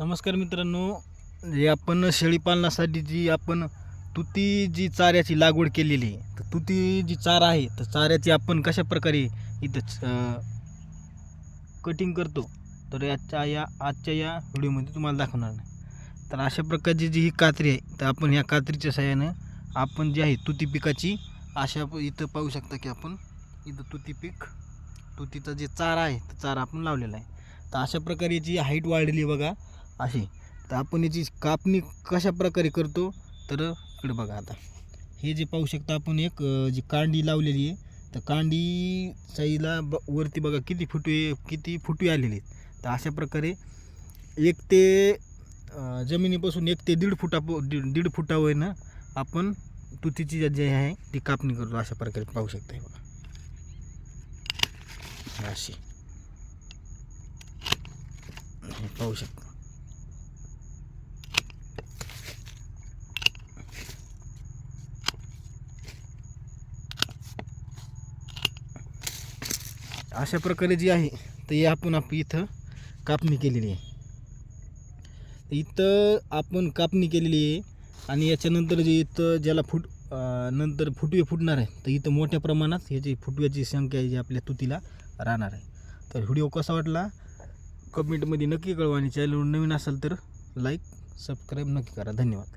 नमस्कार मित्रांनो जे आपण शेळीपालनासाठी जी आपण तुती जी चाऱ्याची लागवड केलेली आहे तर तुती जी चारा आहे तर चाऱ्याची आपण कशा प्रकारे इथं कटिंग करतो? तर याच्या या आजच्या या व्हिडिओमध्ये तुम्हाला दाखवणार नाही. तर अशा प्रकारची जी ही कात्री आहे तर आपण ह्या कात्रीच्या सहाय्यानं आपण जी आहे तुती पिकाची अशा इथं पाहू शकता की आपण इथं तुती पीक तुतीचा जे चारा आहे तर चारा आपण लावलेला आहे. तर अशा प्रकारे जी हाईट वाढली बघा अशी. तर आपण याची कापणी कशा प्रकारे करतो? तर इकडे बघा आता. हे जे पाहू शकता आपण एक जी कांडी लावलेली आहे तर कांडी साईला ब वरती बघा किती फुटवे किती फुटवे आलेले आहेत. तर अशा प्रकारे एक ते जमिनीपासून एक ते दीड फुटा दीड दीड फुटावर ना आपण तुतीची जे आहे ती कापणी करतो अशा प्रकारे पाहू शकता बघा. अशी. पाहू शकता. अशा प्रकारे जी आहे तर हे आपण आप इथं कापणी केलेली आहे. तर इथं आपण कापणी केलेली आहे आणि याच्यानंतर जे इथं ज्याला फुट नंतर फुटवे फुटणार आहे तर इथं मोठ्या प्रमाणात ह्याची फुटव्याची संख्या जी आपल्या तुतीला राहणार आहे. तर व्हिडिओ कसा वाटला? कमेंटमध्ये नक्की कळवा आणि चॅनलवर नवीन असेल तर लाईक सबस्क्राईब नक्की करा. धन्यवाद.